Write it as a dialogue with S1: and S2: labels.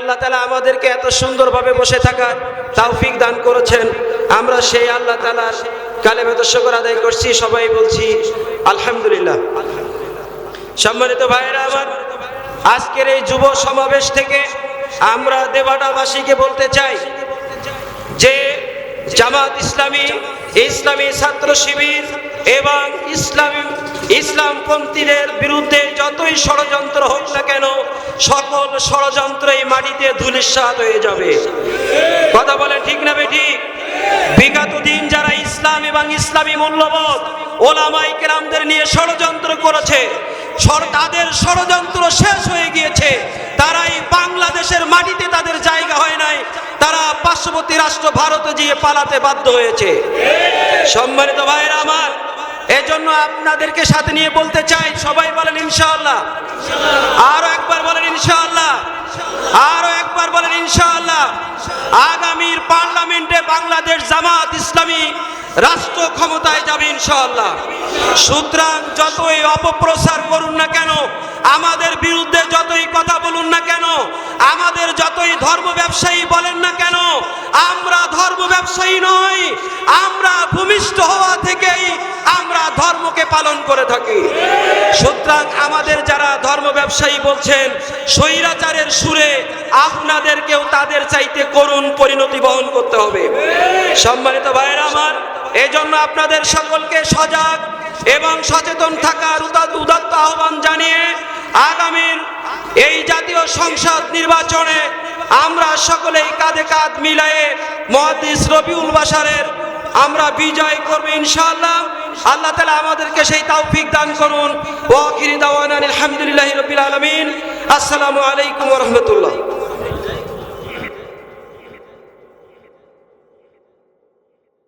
S1: আল্লাহ তালা আমাদেরকে এত সুন্দরভাবে বসে থাকার তাওফিক দান করেছেন। আমরা সেই আল্লাহ তালার কালে বেদ শকর আদায় করছি, সবাই বলছি আলহামদুলিল্লাহ। সম্মানিত ভাইয়েরা আমার, আজকের এই যুব সমাবেশ থেকে আমরা দেবাটাবাসীকে বলতে চাই যে জামাত ইসলামী ইসলামী ছাত্র শিবির এবং ইসলামী, ইসলামপন্থীদের বিরুদ্ধে যতই ষড়যন্ত্র হোক সকল ষড়যন্ত্র এই মাটিতে ধুলিস্বাদ হয়ে যাবে। কথা বলে ঠিক না বেঠিক বিগত দিন যারা ইসলাম এবং ইসলামী মূল্যবোধ ওলামাই কেরামদের নিয়ে ষড়যন্ত্র করেছে তাদের ষড়যন্ত্র শেষ হয়ে গিয়েছে, তারাই বাংলাদেশের মাটিতে তাদের জায়গা হয় নাই, তারা পার্শ্ববর্তী রাষ্ট্র ভারতে গিয়ে পালাতে বাধ্য হয়েছে। সম্মানিত এজন্য আপনাদেরকে সাথে নিয়ে বলতে চাই, সবাই বলেন ইনশাআল্লাহ। আরও একবার বলেন ইনশাআল্লাহ। আরও একবার বলেন ইনশাআল্লাহ। আগামীর পার্লামেন্টে বাংলাদেশ জামাত ইসলামী রাষ্ট্র ক্ষমতায় যাবে ইনশাআল্লাহ। সুতরাং যতই অপপ্রচার করুন না কেন, আমাদের বিরুদ্ধে যতই কথা বলুন না কেন, আমাদের যতই ধর্ম ব্যবসায়ী বলেন না কেন, আমরা ধর্ম ব্যবসায়ী নই, আমরা ভূমিষ্ঠ হওয়া থেকেই পালন করে থাকি। সুতরাং আমাদের যারা ধর্ম ব্যবসায়ী বলছেন, স্বৈরাচারের সুরে আপনাদেরকেও তাদের চাইতে করুণ পরিণতি বহন করতে হবে। সম্মানিত ভাইয়েরা আমার, এজন্য আপনাদের সকলকে সজাগ এবং সচেতন থাকার উদা- উদাত্ত আহ্বান জানিয়ে আগামীর এই জাতীয় সংসদ নির্বাচনে আমরা সকলেই কাঁধে কাঁধ মিলায়ে মহাদিস রবিউল বাসারের আমরা বিজয় করব ইনশাআল্লাহ। আল্লাহ তালা আমাদেরকে সেই তৌফিক দান করুন। ওয়াকিরি দাওয়ান আলহামদুলিল্লাহি রাব্বিল আলামিন। আসসালামু আলাইকুম রাহমাতুল্লাহ।